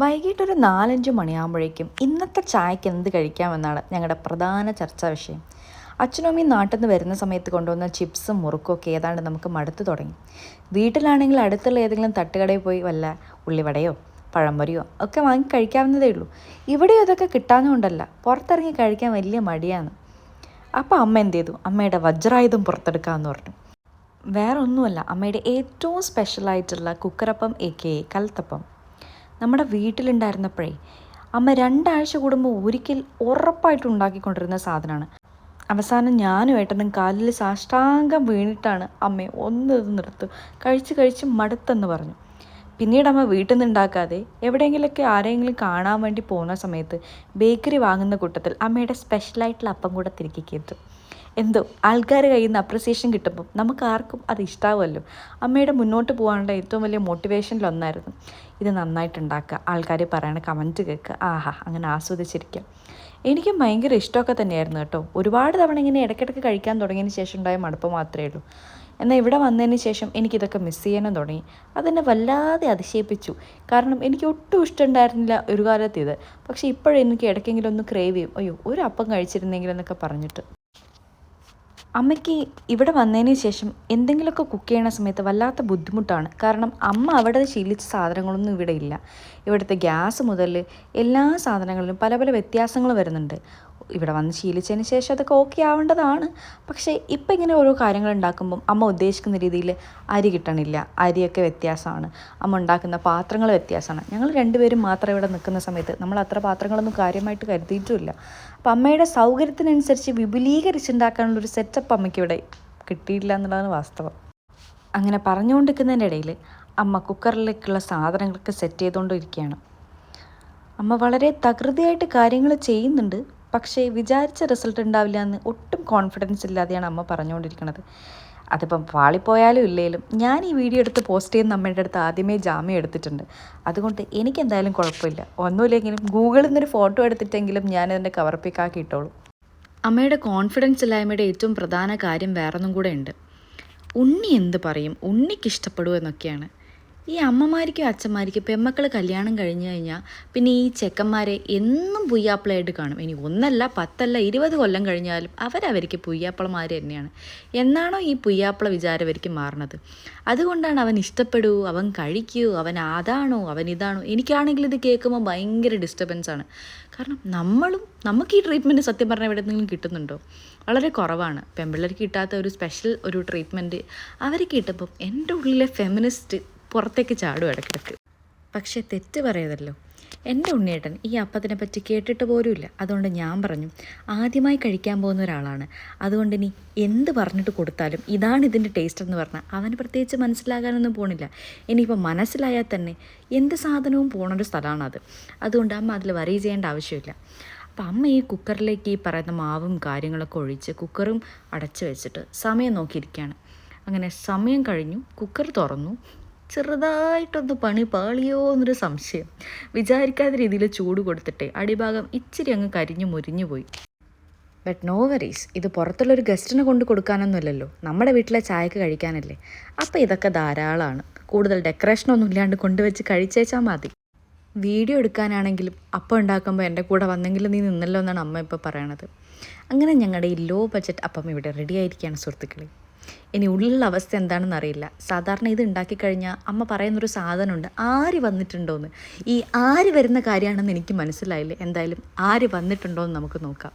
വൈകിട്ടൊരു നാലഞ്ച് മണിയാകുമ്പോഴേക്കും ഇന്നത്തെ ചായക്ക് എന്ത് കഴിക്കാമെന്നാണ് ഞങ്ങളുടെ പ്രധാന ചർച്ചാ വിഷയം. അച്ഛനും അമ്മയും നാട്ടിൽ നിന്ന് വരുന്ന സമയത്ത് കൊണ്ടുവന്ന ചിപ്സും മുറുക്കും ഒക്കെ ഏതാണ്ട് നമുക്ക് മടുത്തു തുടങ്ങി. വീട്ടിലാണെങ്കിൽ അടുത്തുള്ള ഏതെങ്കിലും തട്ടുകടയിൽ പോയി വല്ല ഉള്ളിവടയോ പഴംപൊരിയോ ഒക്കെ വാങ്ങി കഴിക്കാവുന്നതേ ഉള്ളൂ. ഇവിടെ അതൊക്കെ കിട്ടാന്നുകൊണ്ടല്ല പുറത്തിറങ്ങി കഴിക്കാൻ വലിയ മടിയാണ്. അപ്പോൾ അമ്മ എന്ത് ചെയ്തു? അമ്മയുടെ വജ്രായുധം പുറത്തെടുക്കാമെന്ന് പറഞ്ഞു. വേറൊന്നുമല്ല അമ്മയുടെ ഏറ്റവും സ്പെഷ്യലായിട്ടുള്ള കുക്കറപ്പം എ കെ കൽത്തപ്പം. നമ്മുടെ വീട്ടിലുണ്ടായിരുന്നപ്പോഴേ അമ്മ രണ്ടാഴ്ച കൂടുമ്പോൾ ഒരിക്കൽ ഉറപ്പായിട്ട് ഉണ്ടാക്കിക്കൊണ്ടിരുന്ന സാധനമാണ്. അവസാനം ഞാനും ഏട്ടനും കാലിൽ സാഷ്ടാംഗം വീണിട്ടാണ് അമ്മ ഒന്ന് നിർത്തു കഴിച്ച് കഴിച്ച് മടുത്തെന്ന് പറഞ്ഞു. പിന്നീട് അമ്മ വീട്ടിൽ നിന്ന് ഉണ്ടാക്കാതെ എവിടെയെങ്കിലുമൊക്കെ ആരെങ്കിലും കാണാൻ വേണ്ടി പോകുന്ന സമയത്ത് ബേക്കറി വാങ്ങുന്ന കൂട്ടത്തിൽ അമ്മയുടെ സ്പെഷ്യലായിട്ടുള്ള അപ്പം കൂടെ തിരികെ കയറ്റും എന്തോ? ആൾക്കാർ കയ്യിൽ നിന്ന് അപ്രിസിയേഷൻ കിട്ടുമ്പം നമുക്ക് ആർക്കും അത് ഇഷ്ടാവുമല്ലോ അമ്മയുടെ മുന്നോട്ട് പോകാനുള്ള ഏറ്റവും വലിയ മോട്ടിവേഷനിലൊന്നായിരുന്നു ഇത് നന്നായിട്ടുണ്ടാക്കുക. ആൾക്കാർ പറയണ കമന്റ് കേൾക്കുക. ആഹാ അങ്ങനെ ആസ്വദിച്ചിരിക്കുക. എനിക്ക് ഭയങ്കര ഇഷ്ടമൊക്കെ തന്നെയായിരുന്നു കേട്ടോ. ഒരുപാട് തവണ ഇങ്ങനെ ഇടയ്ക്കിടയ്ക്ക് കഴിക്കാൻ തുടങ്ങിയതിന് ശേഷം ഉണ്ടായ മടുപ്പ് മാത്രമേ ഉള്ളൂ. എന്നാൽ ഇവിടെ വന്നതിന് ശേഷം എനിക്കിതൊക്കെ മിസ് ചെയ്യാനും തുടങ്ങി. അതെന്നെ വല്ലാതെ അതിശയിപ്പിച്ചു. കാരണം എനിക്ക് ഒട്ടും ഇഷ്ടമുണ്ടായിരുന്നില്ല ഒരു കാലത്ത് ഇത്. പക്ഷേ ഇപ്പോഴെനിക്ക് ഇടയ്ക്കെങ്കിലും ഒന്ന് ക്രേവ് ചെയ്യും. അയ്യോ ഒരു അപ്പം കഴിച്ചിരുന്നെങ്കിലെന്നൊക്കെ പറഞ്ഞിട്ട്. അമ്മയ്ക്ക് ഇവിടെ വന്നതിന് ശേഷം എന്തെങ്കിലുമൊക്കെ കുക്ക് ചെയ്യണ സമയത്ത് വല്ലാത്ത ബുദ്ധിമുട്ടാണ്. കാരണം അമ്മ അവിടെ ശീലിച്ച സാധനങ്ങളൊന്നും ഇവിടെ ഇല്ല. ഇവിടുത്തെ ഗ്യാസ് മുതൽ എല്ലാ സാധനങ്ങളിലും പല പല വ്യത്യാസങ്ങൾ വരുന്നുണ്ട്. ഇവിടെ വന്ന് ശീലിച്ചതിന് ശേഷം അതൊക്കെ ഓക്കെ ആവേണ്ടതാണ്. പക്ഷേ ഇപ്പം ഇങ്ങനെ ഓരോ കാര്യങ്ങൾ ഉണ്ടാക്കുമ്പം അമ്മ ഉദ്ദേശിക്കുന്ന രീതിയിൽ അരി കിട്ടണില്ല. അരിയൊക്കെ വ്യത്യാസമാണ്. അമ്മ ഉണ്ടാക്കുന്ന പാത്രങ്ങൾ വ്യത്യാസമാണ്. ഞങ്ങൾ രണ്ടുപേരും മാത്രം ഇവിടെ നിൽക്കുന്ന സമയത്ത് നമ്മൾ അത്ര പാത്രങ്ങളൊന്നും കാര്യമായിട്ട് കരുതിയിട്ടുമില്ല. അപ്പം അമ്മയുടെ സൗകര്യത്തിനനുസരിച്ച് വിപുലീകരിച്ചുണ്ടാക്കാനുള്ളൊരു സെറ്റപ്പ് അമ്മയ്ക്ക് ഇവിടെ കിട്ടിയില്ല എന്നുള്ളതാണ് വാസ്തവം. അങ്ങനെ പറഞ്ഞുകൊണ്ടിരിക്കുന്നതിന്റെ ഇടയിൽ അമ്മ കുക്കറിലേക്കുള്ള സാധനങ്ങളൊക്കെ സെറ്റ് ചെയ്തുകൊണ്ടിരിക്കുകയാണ്. അമ്മ വളരെ തകൃതിയായിട്ട് കാര്യങ്ങൾ ചെയ്യുന്നുണ്ട്. പക്ഷേ വിചാരിച്ച റിസൾട്ട് ഉണ്ടാവില്ല എന്ന് ഒട്ടും കോൺഫിഡൻസ് ഇല്ലാതെയാണ് അമ്മ പറഞ്ഞുകൊണ്ടിരിക്കുന്നത്. അതിപ്പം പാളിപ്പോയാലും ഇല്ലേലും ഞാൻ ഈ വീഡിയോ എടുത്ത് പോസ്റ്റ് ചെയ്യുന്ന അമ്മയുടെ അടുത്ത് ആദ്യമേ ജാമ്യം എടുത്തിട്ടുണ്ട്. അതുകൊണ്ട് എനിക്ക് എന്തായാലും കുഴപ്പമില്ല. ഒന്നുമില്ലെങ്കിലും ഗൂഗിളിൽ നിന്നൊരു ഫോട്ടോ എടുത്തിട്ടെങ്കിലും ഞാൻ അതിന്റെ കവർ പിക്കാക്കി ഇട്ടോളൂ. അമ്മയുടെ കോൺഫിഡൻസ് ഇല്ലായ്മയുടെ ഏറ്റവും പ്രധാന കാര്യം വേറൊന്നും കൂടെ ഉണ്ട്. ഉണ്ണി എന്ത് പറയും? ഉണ്ണിക്ക് ഇഷ്ടപ്പെടുമോ എന്നൊക്കെയാണ്. ഈ അമ്മമാർക്കും അച്ഛന്മാർക്കും പെമ്മക്കൾ കല്യാണം കഴിഞ്ഞു കഴിഞ്ഞാൽ പിന്നെ ഈ ചെക്കന്മാരെ എന്നും പുയ്യാപ്പിളയായിട്ട് കാണും. ഇനി ഒന്നല്ല പത്തല്ല ഇരുപത് കൊല്ലം കഴിഞ്ഞാലും അവരവർക്ക് പുയ്യാപ്പിളമാർ തന്നെയാണ്. എന്നാണോ ഈ പുയ്യാപ്പിള വിചാരം അവർക്ക് മാറണത്? അതുകൊണ്ടാണ് അവൻ ഇഷ്ടപ്പെടൂ അവൻ കഴിക്കൂ അവൻ അതാണോ അവൻ ഇതാണോ? എനിക്കാണെങ്കിൽ ഇത് കേൾക്കുമ്പോൾ ഭയങ്കര ഡിസ്റ്റർബൻസ് ആണ്. കാരണം നമ്മളും നമുക്ക് ഈ ട്രീറ്റ്മെന്റ് സത്യം പറഞ്ഞാൽ എവിടെ നിന്നെങ്കിലും കിട്ടുന്നുണ്ടോ? വളരെ കുറവാണ്. പെൺപിള്ളേർക്ക് കിട്ടാത്ത ഒരു സ്പെഷ്യൽ ഒരു ട്രീറ്റ്മെന്റ് അവർക്ക് കിട്ടുമ്പം എന്റെ ഉള്ളിലെ ഫെമിനിസ്റ്റ് പുറത്തേക്ക് ചാടും ഇടയ്ക്കിടയ്ക്ക്. പക്ഷേ തെറ്റ് പറയതല്ലോ. എന്റെ ഉണ്ണിയേട്ടൻ ഈ അപ്പത്തിനെ പറ്റി കേട്ടിട്ട് പോലുമില്ല. അതുകൊണ്ട് ഞാൻ പറഞ്ഞു ആദ്യമായി കഴിക്കാൻ പോകുന്ന ഒരാളാണ്. അതുകൊണ്ട് ഇനി എന്ത് പറഞ്ഞിട്ട് കൊടുത്താലും ഇതാണ് ഇതിന്റെ ടേസ്റ്റ് എന്ന് പറഞ്ഞാൽ അവന് പ്രത്യേകിച്ച് മനസ്സിലാകാനൊന്നും പോണില്ല. ഇനിയിപ്പോൾ മനസ്സിലായാൽ തന്നെ എന്ത് സാധനവും പോണൊരു സ്ഥലമാണത്. അതുകൊണ്ട് അമ്മ അതിൽ വരി ചെയ്യേണ്ട ആവശ്യമില്ല. അപ്പം അമ്മ ഈ കുക്കറിലേക്ക് ഈ പറയുന്ന മാവും കാര്യങ്ങളൊക്കെ ഒഴിച്ച് കുക്കറും അടച്ചു വെച്ചിട്ട് സമയം നോക്കിയിരിക്കുകയാണ്. അങ്ങനെ സമയം കഴിഞ്ഞു കുക്കർ തുറന്നു. ചെറുതായിട്ടൊന്ന് പണി പാളിയോ എന്നൊരു സംശയം. വിചാരിക്കാത്ത രീതിയിൽ ചൂട് കൊടുത്തിട്ടേ അടിഭാഗം ഇച്ചിരി അങ്ങ് കരിഞ്ഞു മുരിഞ്ഞു പോയി. ബട്ട് നോ വറീസ് ഇത് പുറത്തുള്ളൊരു ഗസ്റ്റിനെ കൊണ്ട് കൊടുക്കാനൊന്നുമല്ലല്ലോ. നമ്മുടെ വീട്ടിലെ ചായക്ക് കഴിക്കാനല്ലേ. അപ്പോൾ ഇതൊക്കെ ധാരാളമാണ് കൂടുതൽ ഡെക്കറേഷനൊന്നും ഇല്ലാണ്ട് കൊണ്ടുവച്ച് കഴിച്ചേച്ചാൽ മതി. വീഡിയോ എടുക്കാനാണെങ്കിലും അപ്പം ഉണ്ടാക്കുമ്പോൾ എന്റെ കൂടെ വന്നെങ്കിലും നീ നിന്നല്ലോ എന്നാണ് അമ്മ ഇപ്പോൾ പറയണത്. അങ്ങനെ ഞങ്ങളുടെ ഈ ലോ ബഡ്ജറ്റ് അപ്പം ഇവിടെ റെഡി ആയിരിക്കുകയാണ് സുഹൃത്തുക്കളെ. ഇനി ഉള്ള അവസ്ഥ എന്താണെന്ന് അറിയില്ല. സാധാരണ ഇത് ഉണ്ടാക്കി കഴിഞ്ഞാൽ അമ്മ പറയുന്നൊരു സാധനമുണ്ട്. ആര് വന്നിട്ടുണ്ടോയെന്ന് ഈ ആര് വരുന്ന കാര്യമാണെന്ന് എനിക്ക് മനസ്സിലായില്ല. എന്തായാലും ആര് വന്നിട്ടുണ്ടോ എന്ന് നമുക്ക് നോക്കാം.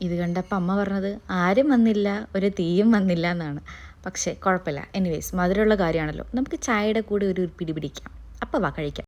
ഇത് കണ്ടപ്പോൾ അമ്മ പറഞ്ഞത് ആരും വന്നില്ല ഒരു തീയും വന്നില്ല എന്നാണ്. പക്ഷേ കുഴപ്പമില്ല. എനിവേസ് മധുരമുള്ള കാര്യമാണല്ലോ. നമുക്ക് ചായയുടെ കൂടെ ഒരു പിടി പിടിക്കാം. അപ്പോൾ വാ കഴിക്കാം.